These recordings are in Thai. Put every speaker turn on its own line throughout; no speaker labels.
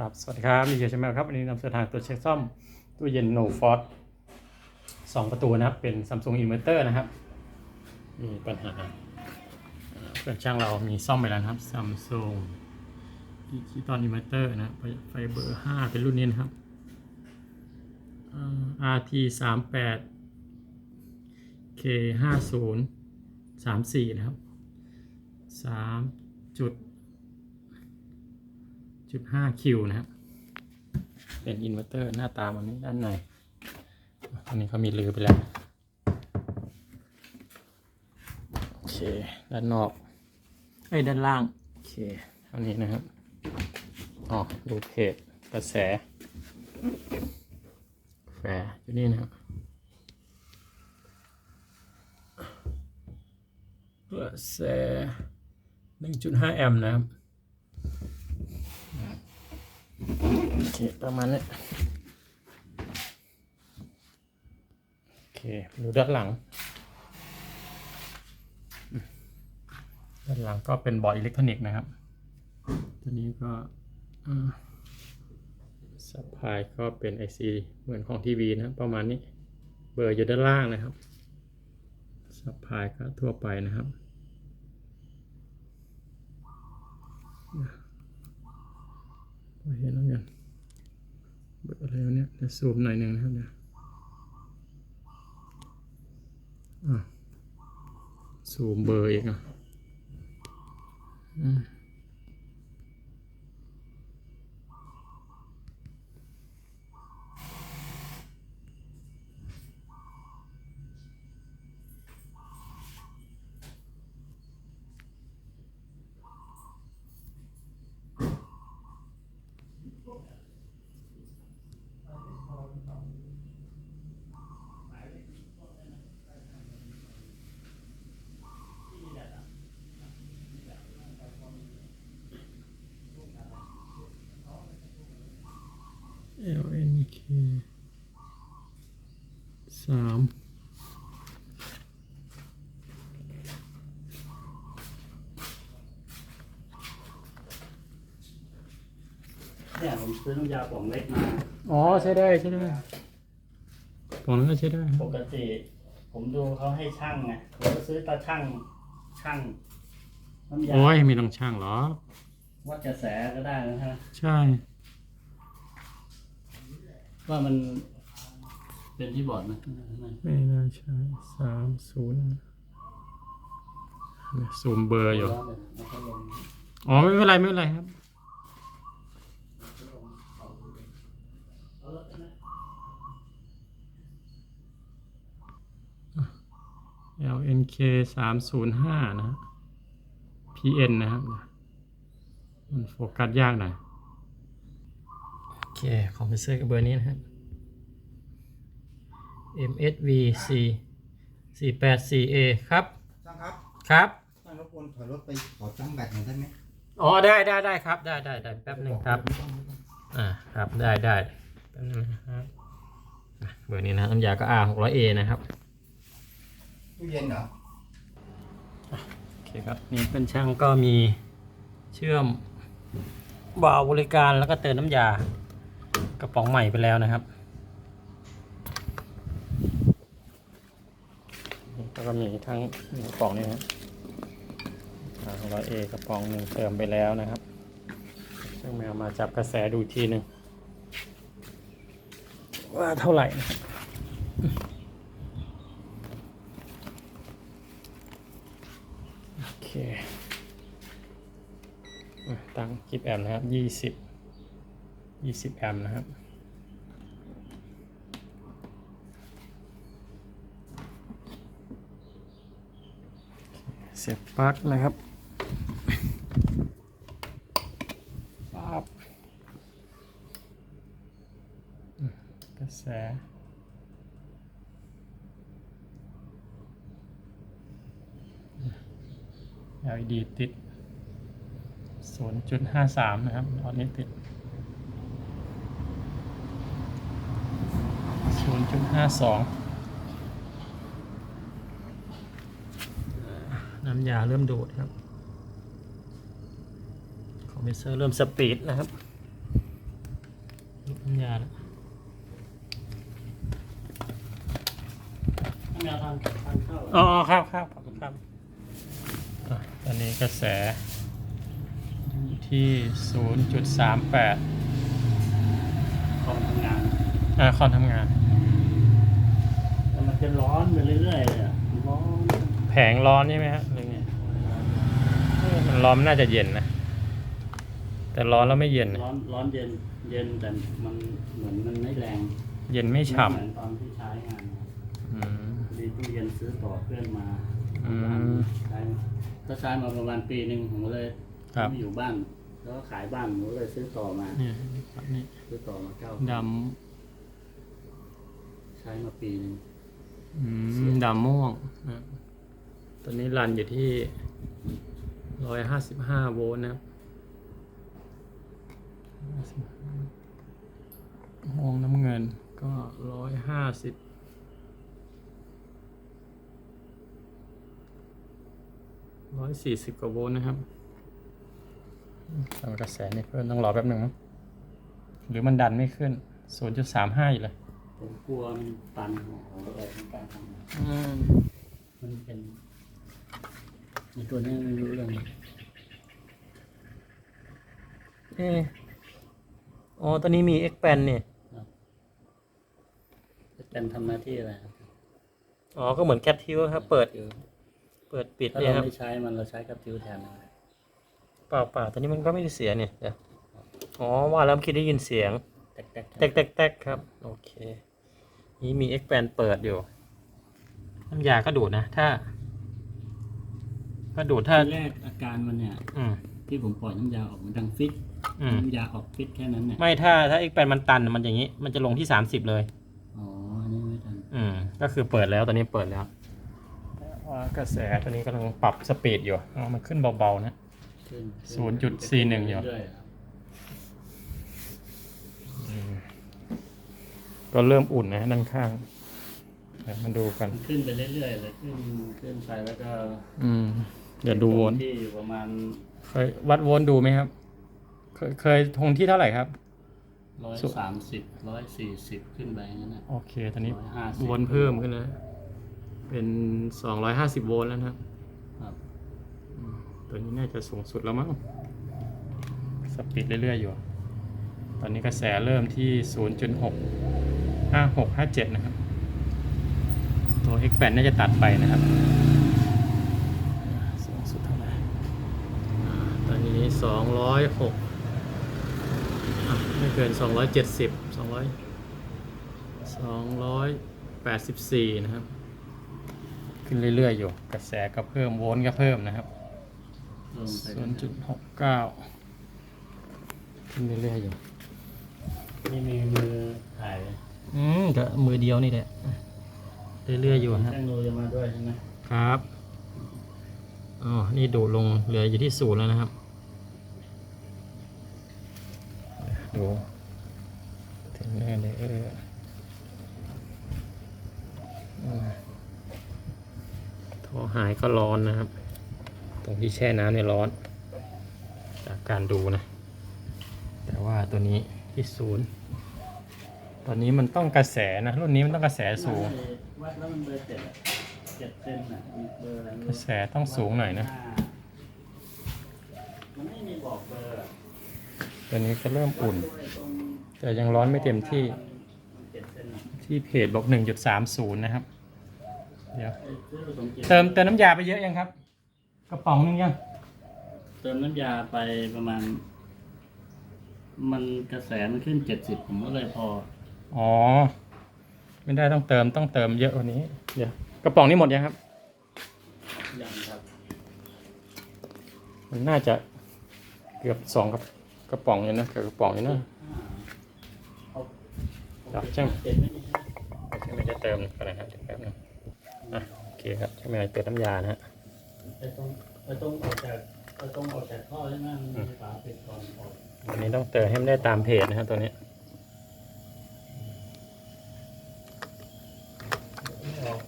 ครับ สวัสดีครับมีเกียร์ชแมครับ วันนี้นำเสนอทางตัวเช็คซ่อมตู้เย็นโนฟอร์สองประตูนะครับ เป็นซัมซุงอินเวอร์เตอร์นะครับ มีปัญหาอ่าเพื่อนช่างเรามีซ่อมไปแล้วนะครับซัมซุงดิจิตอลอินเวอร์เตอร์นะไฟเบอร์ห้าเป็นรุ่นนี้นะครับอ่า RT สามแปด K ห้าศูนย์สามสี่นะครับสามจุด จุดห้าคิวนะครับ เป็นอินเวอร์เตอร์หน้าตามันนี้ด้านในตอนนี้เขามีลือไปแล้ว โอเค ด้านนอกไอ้ย ด้านล่าง โอเค เท่านี้นะครับ อ๋อ ดูเพจกระแสแฝอยู่นี่นะครับกระแส1.5 แอมป์นะครับ โอเคประมาณนี้โอเคดูด้านหลัง ด้านหลังก็เป็นบอร์ดอิเล็กทรอนิกส์นะครับ ตัวนี้ก็สับพายก็เป็น IC เหมือนของทีวีนะประมาณนี้ เบอร์อยู่ด้านล่างนะครับสับพายก็ทั่วไปนะครับ เห็นแล้วกันเบอร์อะไรวะเนี่ยเดี๋ยวซูมหน่อยหนึ่งนะครับเนี่ยซูมเบอร์อีกอะ อืมเอลเอ็นเคสาม
เนี่ยผมซื้อน้ำยาป๋องเล็กมา
อ๋อใช้ได้ใช้ได้ตรงนั้นก็ใช้ได้
ปกติ ผมดูเขาให้ช่างไงผมก็ซื้อตาช่างช่างน้ำยา
โอ้ยไม่ต้องช่างหรอ
วัดกระแสก็ได้นะฮะ
ใช่
ว่ามันเป็นที่บอร์ดไหม
ไม่น่าใช่สามศูนย์ซูมเบอร์อยู่
เอาพัดลม
อ๋อ ไม่เป็นไร ไม่เป็นไรครับ LNK สามศูนย์ห้านะฮะ PN นะครับ มันโฟกัสยากหน่อยโอ เค คอมเพรสเซอร์กับเบอร์นี้นะครับ MSV C 484A ครับ
ช่างครับ
ครับ
ช่างรบกวนถอยรถไปขอจ้ำแบตหน่อยได้ไหม
อ๋อ ได้ได้ได้ครับ ได้ได้ได้แป๊บหนึ่งครับ อ่า ครับ ได้ได้แป๊บนึงนะครับอะเบอร์นี้นะน้ำยาก็ R 600A นะครับ
ตู้เย็นเหรอ
โอเคครับ นี่เป็นช่างก็มีเชื่อมวาล์วบริการแล้วก็เติมน้ำยา กระป๋องใหม่ไปแล้วนะครับแล้วก็มีทั้งกระป๋องนี่นะร้อยเอกระป๋องหนึ่งเติมไปแล้วนะครับ ซึ่งแมวมาจับกระแสดูทีหนึ่งว่าเท่าไหร่นะโอเคตั้งกิบแอมนะครับยี่สิบ ยี่สิบแอมป์นะครับเสียบปลั๊กนะครับปั๊บกระแส LED ติด 0.53 นะครับตอนนี้ติด 0.52น้ำยาเริ่มดูดครับ คอมเพรสเซอร์เริ่มสปีดนะครับำยาแล้ว
น้ำยาทานทานข้าว
อ๋อครับครับขอบคุณครับอะตอนนี้กระแสอยู่ที่ 0.38
คอมทำงาน
อ่า คอนทำงาน
แต่มัน จะร้อนไปเรื่อยๆเลยอะร้อน
แผงร้อนใช่ไหมฮะหรือไงเออมันร้อนมันน่าจะเย็นนะ แต่ร้อนแล้วไม่เย็นนะ
ร้อนร้อนเย็นเย็นแต่มันเหมือนมันไม่แรง
เย็นไม่ฉ่
เหมือนตอนที่ใช้งานำ
อืม
พอดีตู้เย็นซื้อต่อเพื่อนมา
อืม
ใช้ก็ใช้มาประมาณปีหนึ่งผมก็เลย
ครับ
ไม่อยู่บ้าน แล้วก็ขายบ้านผมก็เลยซื้อต่อมา
นี่ครับนี่
ซื้อต่อมาเก้า
ด
ใช้มาปีหนึงำ
อืม ดำม่วงนะตอนนี้รันอยู่ที่ร้อยห้าสิบห้าโวลต์นะครับม่วงน้ำเงินก็ร้อยห้าสิบร้อยสี่สิบกว่าโวลต์นะครับทำกระแสนี่เพิ่มต้องรอแป๊บหนึ่งนะหรือมันดันไม่ขึ้น 0.35อยู่เลย
ผมกลัวมันตันหัวอะไรในการทำงาน
อืม
มันเป็นในตัวนี้ไม่รู้เรื่อง
เอออ๋อตอนนี้มี expand เนี่ย
เป็นทำหน้าที่อะไรครับ
อ๋อ ก็เหมือนแคททิวครับ เปิด
คือ
เปิดปิด
ถ้า
เนี่ย
เรา
ครับ
ไม่ใช้มันเราใช้กับทิวแทนนะ
เปล่าเปล่าตอนนี้มันก็ไม่ได้เสียเนี่ยเดี๋ยวอ๋อ ว่าแล้วเมื่อคิดได้ยินเสียง
แตกแตก
แตกแตกแตกครับ โอเค นี่มี expand เปิดอยู่ น้ำยาก็ดูดนะ ถ้า ก็ดูดถ้า
ทีแรกอาการมันเนี่ย
อืม
ที่ผมปล่อยน้ำยาออกมันดังฟิต
อืม
น้ำยาออกฟิตแค่นั้นเนี่ย
ไม่ถ้าถ้า expand มันตันมันอย่างนี้ มันจะลงที่ 30 เลย
อ๋ออันนี่ไม่ทัน
อืม ก็คือเปิดแล้วตอนนี้เปิดแล้วว่ากระแสตัวนี้กำลังปรับสปีดอยู่อ๋อมันขึ้นเบาๆนะ
ขึ้น
ศูนย์จุดสี่หนึ่งอยู่
เรื่อยๆครับ
ก็เริ่มอุ่นนะด้านข้างเดี๋ยวมาดูกัน
มัน ขึ้นไปเรื่อยๆเลยขึ้นขึ้นไปแล้วก็
อืมเดี๋ยวดูโวลต์
ที่อยู่ประมาณ
เคยวัดโวลต์ดูไหมครับ เคยเคยทงที่เท่าไหร่ครับ
ร้อยสามสิบร้อยสี่สิบขึ้นไปอย่างนั้นนะ
โอเคตอนนี้
150
โวลต์เพิ่มขึ้นแล้วเป็นสองร้อยห้าสิบโวลต์แล้วนะครับ
ครับ
ตัวนี้น่าจะสูงสุดแล้วมั้งสปีดเรื่อยๆอยู่ ตอนนี้กระแสเริ่มที่ 0.6 5657นะครับ ตัว X8 น่าจะตัดไปนะครับสูงสุดเท่าไหร่อ่าตอนนี้206อะไม่เกิน270 200 284นะครับ ขึ้นเรื่อยๆอยู่ กระแสก็เพิ่มโวลต์ก็เพิ่มนะครับ
ลงไป
ศูนย์จุดหกเก้าขึ้นเรื่อยๆอยู่
นี่มีมือถ่าย
อืมก็มือเดียวนี่แหละ เรื่อยๆอยู่ฮะ
ช่างดูจะมาด้วยใช่ไหม
ครับอ๋อนี่ดูดลงเหลืออยู่ที่ศูนย์แล้วนะครับ ดูถึงเรื่อยเลยเอออืมท่อหายก็ร้อนนะครับ ตรงที่แช่น้ำเนี่ยร้อน จากการดูนะ แต่ว่าตัวนี้ที่ศูนย์ ตอนนี้มันต้องกระแสนะ รุ่นนี้มันต้องกระแสสูง
วัดแล้วมันเบอร์เจ็ดอะเจ็ดเซนอะมีเบอร์อะไรไม่
กระ
รู้
แสต้องสูงหน่อยนะ
มันไม่มีบอกเบอร์อะ
ตัวนี้ก็เริ่มอุ่น แต่ยังร้อนไม่เต็มที่
มันเจ็ดเซนอะ
ที่เพจบอก 1.30 นะครับ เดี๋ยว
ไอ้ซื้อผสมเจ็ด
เติมเติมน้ำยาไปเยอะยังครับ กระป๋องนึงยัง
เติมน้ำยาไปประมาณ มันกระแสมันขึ้นเจ็ดสิบผมก็เลยพอ
อ๋อ ไม่ได้ต้องเติมต้องเติมเยอะกว่านี้ เดี๋ยวกระป๋องนี้หมดยังครับ
ยังครับ
มันน่าจะเกือบสองกระกระป๋องเลยนะเกือบกระป๋องเลยนะ
เอา
ครับช่าง
เจ็ดไม่มีใช่ไหม
ใช่ไหมจะเติมกันนะครับเดี๋ยวแป๊บนึงอะโอเคครับใช่ไหมเติมน้ำยานะฮะ
ไอ้ตรงไอ้ตรงออกจากไอ้ตรงออกจากท่อใช่ไหมมันมีฝาปิดก่อนออก
อันนี้ต้องเติมให้มันได้ตามเพจนะครับตัวนี้
ไม่ออก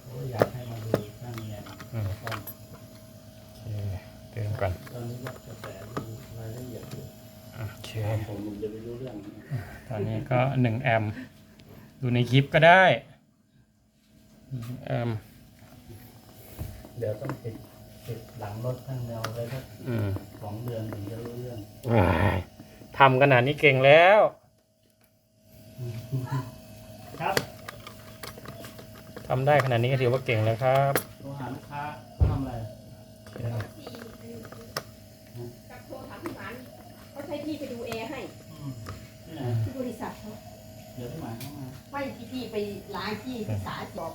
เขาอยากให้มาดูข้างเนี่ย
อืม
ตอน
โอเคเติมก่อน
ตอนนี้วัดกระแสดูรายละเอียดอยู่
โอเค
ผมผมจะไม่รู้เรื่อง
ตอนนี้ก็ หนึ่งแอมป์ดูในคลิปก็ได้หนึ่งแอมป์
เดี๋ยวต้องติดติดหลังรถข้างแนวไว้สัก
อืม
สองเดือนถึงจะรู้เรื่อง
ว้ายทำขนาดนี้เก่งแล้ว
ครับ
ทำได้ขนาดนี้ก็ถือว่าเก่งแล้วครับ
โทรหาลูกค้าเขาทำอะไร
กับโทรถามพี่หวานเขาใช้พี่ไปดูแอร์ให้
ที่ไหน
ที่บริษัทเขา
เดี๋ยวที่หมายเข้ามา
ไม่ที่พี่ไปล้างที่ที่สาบอก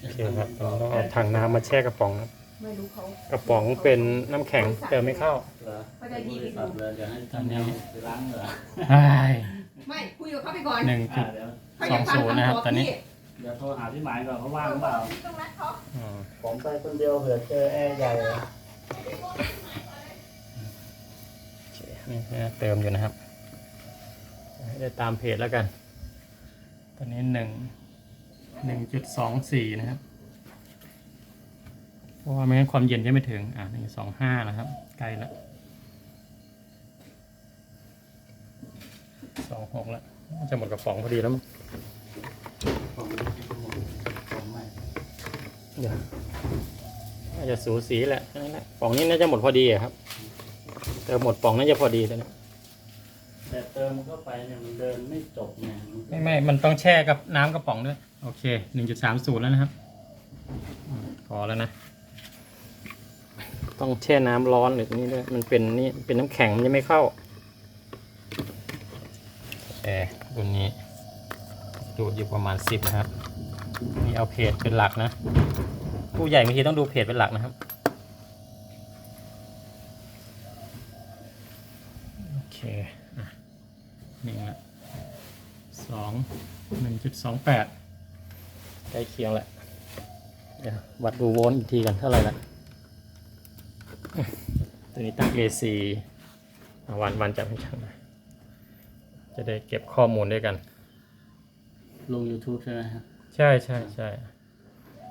โอเคครับเราต้องเอาถังน้ำมาแช่กระป๋องครับ
ไม่รู้เขา
กระป๋องเป็นน้ำแข็งเติมไม่เข้า
เหรอ
เขาจะดีไป
บริษัท
ดู
เลยเดี๋ยวให้ท่านเนี่ยไปล้างเหรอ
ไม่คุยกับเขาไปก่อน
หนึ่งจุ
อ่า
ด
เดี๋ยว
เขาอยากฟัง
สองศูนย์นะ
คำ
ครับ
ตอบ
ตอนนี้
พี่
เดี๋ยวโทรหาพี่หมายก่อนเขา
เอ
ว่าง
อ
หรือเปล่า
พี่ต้องนัดเขา
อืม
ผมไปคนเดียวเผื่อเจอแอร์ใหญ่อะ
โอเคนี่นะเติมอยู่นะครับ ให้ได้ตามเพจแล้วกัน ตอนนี้หนึ่งหนึ่งจุดสองสี่นะครับ เพราะว่าไม่งั้นความเย็นจะไม่ถึง อะหนึ่งสองห้านะครับ ใกล้ล้วสองหกล้วจะหมดกระป๋องพอดีแล้วมั้งเดี๋ยวอาจะสูสีแหละนั่นแหละป๋องนี้น่าจะหมดพอดีอะครับเติมหมดป๋องน่าจะพอดีตัวนี้
แต่เติมเข้าไปเนี่ยมันเดินไม่จบไงมันก็
ไม่ไม่ มันต้องแช่กับน้ำกระป๋องด้วย โอเคหนึ่งจุดสามศูนย์แล้วนะครับอืมพอแล้วนะ ต้องแช่น้ำร้อนหรือนี่ด้วย มันเป็นนี่เป็นน้ำแข็งมันจะไม่เข้าแอร์รุ่นนี้ ดูดอยู่ประมาณสิบนะครับ นี่เอาเพจเป็นหลักนะ ผู้ใหญ่บางทีต้องดูเพจเป็นหลักนะครับ หนึ่งจุดสองแปดใกล้เคียงแหละ เดี๋ยววัดดูโวลต์อีกทีกันเท่าไหร่ละตัวนี้ตั้ง AC วันวันจะไม่ช่างจะได้เก็บข้อมูลด้วยกัน
ลง YouTube ใช่ไหมครับ
ใช่ใช่ใช่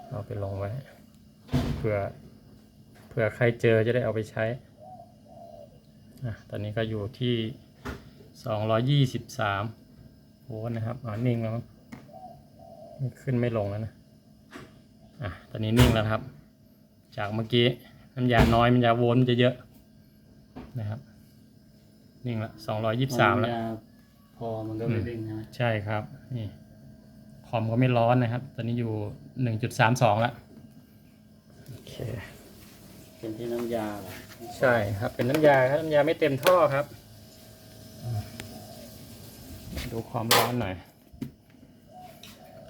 เอาไปลงไว้เผื่อเผื่อใครเจอจะได้เอาไปใช้ตอนนี้ก็อยู่ที่สองร้อยยี่สิบสาม โวลต์นะครับอ๋อนิ่งแล้วมั้งไม่ขึ้นไม่ลงแล้วนะอะตอนนี้นิ่งแล้วครับ จากเมื่อกี้น้ำยาน้อยน้ำยาโวลต์มันจะเยอะนะครับ นิ่งละสองร้อยี่สิบสามแล้ว
นจะพอมันก็ไม่วิ่งใช่ไหม
ใช่ครับนี่คอมก็ไม่ร้อนนะครับ ตอนนี้อยู่หนึ่งจุดสามสองแล้วโอเค
เป็นที่น้ำยาเหรอ
ใช่ครับเป็นน้ำยาครับน้ำยาไม่เต็มท่อครับ ดูความร้อนหน่อย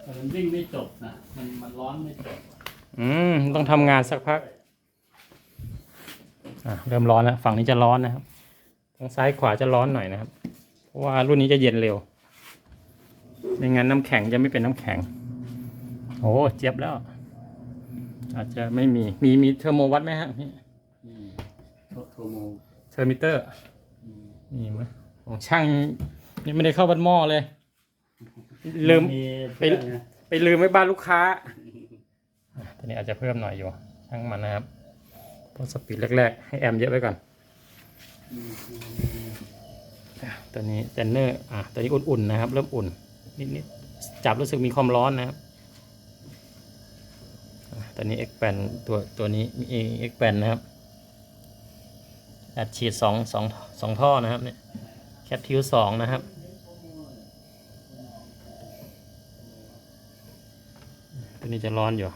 แต่มันวิ่งไม่จบนะ มันมันร้อนไม่จบ
อืม ต้องทำงานสักพัก อะ เริ่มร้อนแล้ว ฝั่งนี้จะร้อนนะครับ ทางซ้ายขวาจะร้อนหน่อยนะครับ เพราะว่ารุ่นนี้จะเย็นเร็ว ไม่งั้นน้ำแข็งจะไม่เป็นน้ำแข็ง โอ้เจี๊ยบแล้ว อาจจะไม่มี มีมีเทอร์โมวัดไหมฮะพี่
นี่โทโทโม
เทอร์มิเตอร์
อืม
มีไหมของช่าง ยังไม่ได้เข้าวัดหม้อเลย ลืม
มีเพื่อนนะ
ไปลืมไว้บ้านลูกค้าอะตัวนี้อาจจะเพิ่มหน่อยอยู่ช่างมันนะครับเพราะสปีดแรกๆ ให้แอมเยอะไว้ก่อน
อืม
อะตัวนี้เจนเนอร์อะตัวนี้อุ่นๆนะครับ เริ่มอุ่นนิดๆจับรู้สึกมีความร้อนนะครับอะตัวนี้ X แปนตัวตัวนี้มี X แปนนะครับอัดฉีดสองสองสองท่อนะครับเนี่ยแคปทิวสองนะครับ ตัว นี้จะร้อนอยู่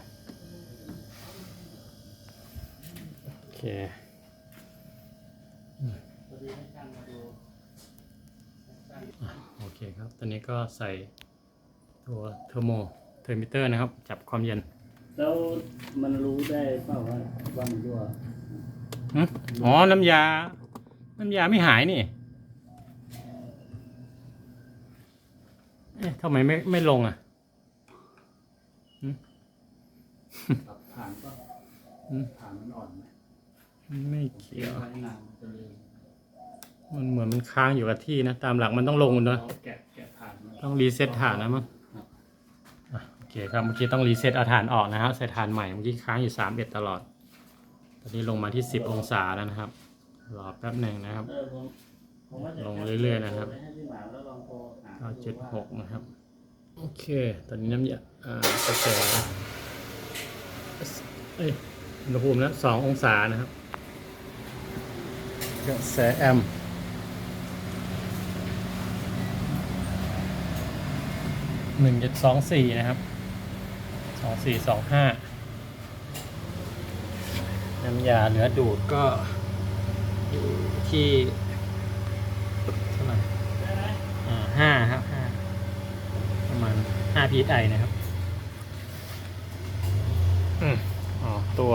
โอเค
พอดีให้ช่างมาดู
โอเคครับ ตอนนี้ก็ใส่ตัวเทอร์โมเทอร์มิเตอร์นะครับ จับความเย็น
แล้วมันรู้ได้เปล่าว่าว่ามันรั่ว
หึอ๋อ น้ำยา น้ำยาไม่หายนี่เอ๊ะทำไมไม่ไม่ลงอะ
ตับฐานก็
อืม
ฐานมันอ่อนไหม
ไม่
เกี่
เกี่
ย
ยวว
ไว้นานมันจะลืม
มันเหมือนมันค้างอยู่กับที่นะ ตามหลักมันต้องลงเนอะ
เราแกะแกะฐานมัน
ต้องรีเซ็ตฐานนะมั้งอะโอเคครับเมื่อกี้ต้องรีเซ็ตเอาฐานออกนะครับใส่ฐานใหม่เมื่อกี้ค้างอยู่สามเอ็ดตลอด ตอนนี้ลงมาที่สิบองศาแล้วนะครับ รอแป๊บหนึ่งนะครับ
เออผมผมว่าจะ
ลงเรื่อยๆนะครับ
ไปให้พี่หมาแล้วลองโทรหา
เก้าเจ็ดหกนะครับ โอเค ตอนนี้น้ำยาอ่ากระแส เอ้ยอุณหภูมินะสององศานะครับกระแสแอมป์หนึ่งจุดสองสี่นะครับสองสี่สองห้าน้ำยาเหลือดูดก็อยู่ที่เท่าไหร่
ได้ไหม
อ่าห้าครับห้าประมาณห้าพีไอนะครับ อืม อ๋อตัว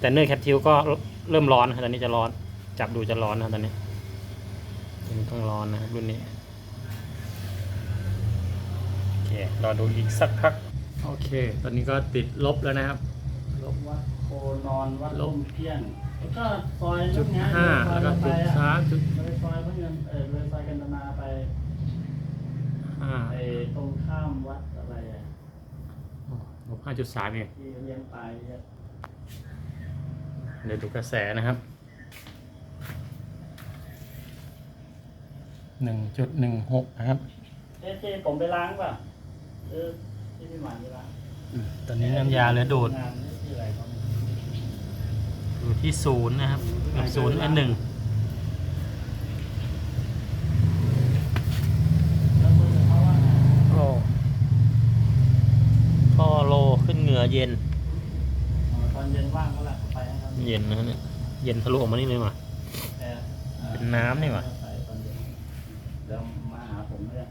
แต่เนอร์แคปทิวก็เริ่มร้อนนะครับตอนนี้จะร้อน จับดูจะร้อนนะครับตอนนี้อันนี้ต้องร้อนนะครับรุ่นนี้โอเครอดูอีกสักพักโอเค ตอนนี้ก็ติดลบแล้วนะครับ ลบ
วัดโคนอนวัด
ล
ล
บ
มเพียงแล้วก็ซอย
จุด
ลูกเนี้ย
ห้า
ซอย
แล้วก็
ไป
จุด
อะ
สามจุด
เลยซอยพระเงินเออเลยซอยกันตนาไป
ห้า
ไอ้ตรงข้ามวัดอะไรอะ
ลบห้าจุดสามเอง
ที่เลี้ยงปลายอะ
เดี๋ยวดูกระแสนะครับหนึ่งจุดหนึ่งหกนะครับ
เอ๊ะที่ผมไปล้างป่ะเออที่พี่หมาไปล้าง
ตอนนี้น้ำยาเหลือดูด
งานที่อะไรเขา
อยู่ที่ศูนย์นะครับหนึ่งศูนย์และหนึ่ง
แล้วมือเขาว่าไง
โอ้ท่อโลขึ้น เหงื่อเย็น
อ๋อตอนเย็นว่างเขาแหละไปให้เขา
เย็นนะฮะเนี่ยเย็นทะลุออกมานี่เลยว่ะ
แต่อ่า
เป็นน้ำนี่หว่า
ใส่ตอนเย็นเดี๋ยวมาหาผมเลย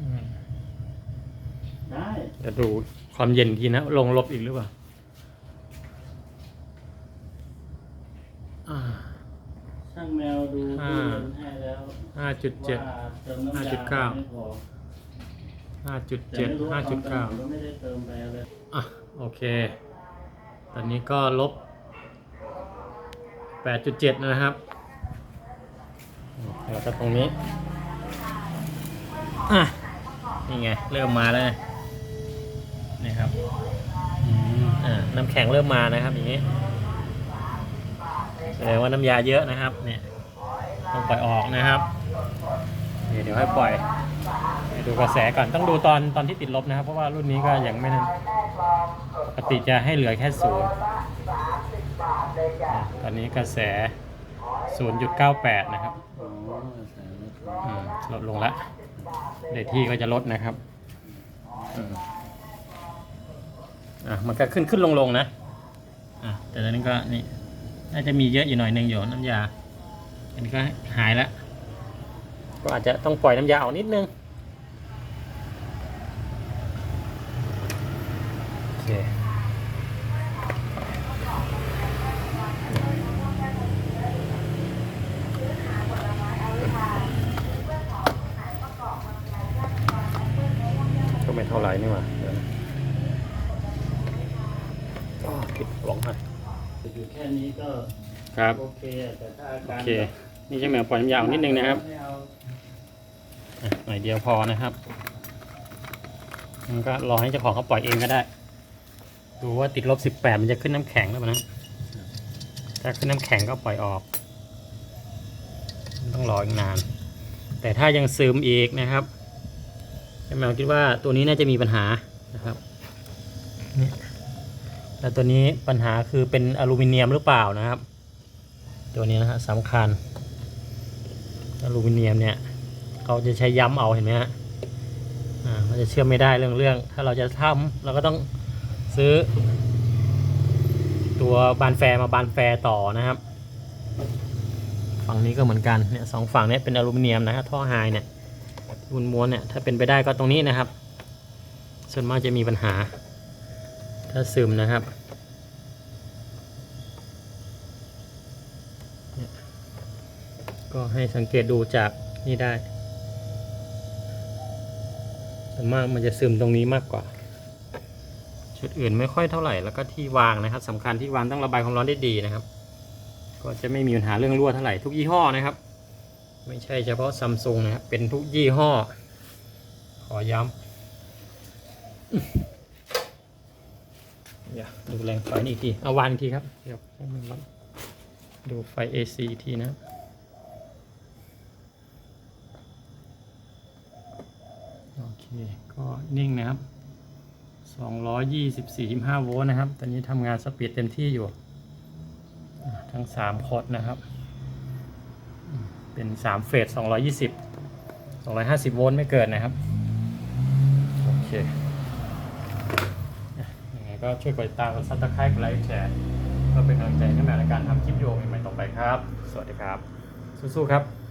อืม
ได้
จะดูความเย็นอีกทีนะ ลงลบอีกหรือเปล่าอ่า
ช่างแมวดู
ห้า
ตู้เย็นให้แล้ว
ห้าจุดเจ็ด
ว่าเติมน้ำยา
ห้าจุดเก้า
ไม่พอ
ห้าจุด
แต่
เจ็ด
ไม่รู้
ห้า
ว่าต
จุ
อ
ด
นเติ
เก้าม
ผมก็ไม่ได้เติมไปเลย
อะโอเค ตอนนี้ก็ลบแปดจุดเจ็ดนะครับแล้วก็ตรงนี้อะนี่ไง เริ่มมาแล้วไงนี่ครับอืมอ่าน้ำแข็งเริ่มมานะครับอย่างนี้แสดงว่าน้ำยาเยอะนะครับ เนี่ยต้องปล่อยออกนะครับ เดี๋ยวเดี๋ยวให้ปล่อยให้ ดูกระแสก่อนต้องดูตอนตอนที่ติดลบนะครับ เพราะว่ารุ่นนี้ก็ยังไม่นั้นปกติจะให้เหลือแค่ศูนย์ตอนนี้กระแส 0.98 นะครับลดลงแล้วเดทที่ก็จะลดนะครับอะมันก็ขึ้นขึ้นลงลงนะอะแต่ตอนนี้ก็นี่น่าจะมีเยอะอยู่หน่อยหนึ่งอยู่น้ำยาอันนี้ก็หายแล้วก็อาจจะต้องปล่อยน้ำยาออกนิดนึง โอเค ก็ไม่เท่าไหร่นี่หว่าเดี๋ยวนะอ้อปิดกล่องหน่อย
อยู่แค่นี้ก็
ครับ
โอเคอะแต่ถ้าอา
โอ
การ
เค นี่ใช่ไหมปล่อยน้ำยาออกนิดนึงนะครับ
ไม่เอา
อะหน่อยเดียวพอนะครับมันก็รอให้เจ้าของเขาปล่อยเองก็ได้ ดูว่าติดลบสิบแปดมันจะขึ้นน้ำแข็งหรือเปล่านะถ้าขึ้นน้ำแข็งก็ปล่อยออก ต้องรออีกนาน แต่ถ้ายังซึมอีกนะครับแมวคิดว่าตัวนี้น่าจะมีปัญหานะครับนี่แล้วตัวนี้ปัญหาคือเป็นอลูมิเนียมหรือเปล่านะครับ ตัวนี้นะฮะสำคัญอลูมิเนียมเนี่ยเขาจะใช้ย้ำเอาเห็นไหมฮะอ่ามันจะเชื่อมไม่ได้เรื่องเรื่อง ถ้าเราจะทำเราก็ต้อง ซื้อ ตัวบานแฟร์มาบานแฟร์ต่อนะครับ ฝั่งนี้ก็เหมือนกันเนี่ยสองฝั่งเนี้เป็นอลูมิเนียมนะฮะท่อไฮเนี่ยวุนม้วนเนี่ยถ้าเป็นไปได้ก็ตรงนี้นะครับ ส่วนมากจะมีปัญหา ถ้าซึมนะครับเนี่ยก็ให้สังเกตดูจากนี่ได้ส่วนมากมันจะซึมตรงนี้มากกว่าุดอื่นไม่ค่อยเท่าไหร่แล้วก็ที่วางนะครับสำคัญที่วางต้องระบายความร้อนได้ดีนะครับ ก็จะไม่มีปัญหาเรื่องรั่วเท่าไหร่ทุกยี่ห้อนะครับ ไม่ใช่เฉพาะซัมซุงนะครับเป็นทุกยี่ห้อ ขอย้ำเดี๋ยวดูแรงไฟนี่อีกทีเอาวางอีกทีครับเดี๋ยวให้มันร้อนดูไฟ AC อีกทีนะโอเค ก็นิ่งนะครับ 224.5โวลต์นะครับ ตอนนี้ทำงานสปีดเต็มที่อยู่ ทั้ง3พอร์ตนะครับ เป็น 3 เฟส 220 250 โวลต์ไม่เกินนะครับ โอเคยังไงก็ช่วยกดติดตามกดซับสไครต์กดไลค์แชร์เพื่อเป็นกำลังใจให้แม่ในการทำคลิปวิดีโอใหม่ๆต่อไปครับ สวัสดีครับ สู้ๆครับ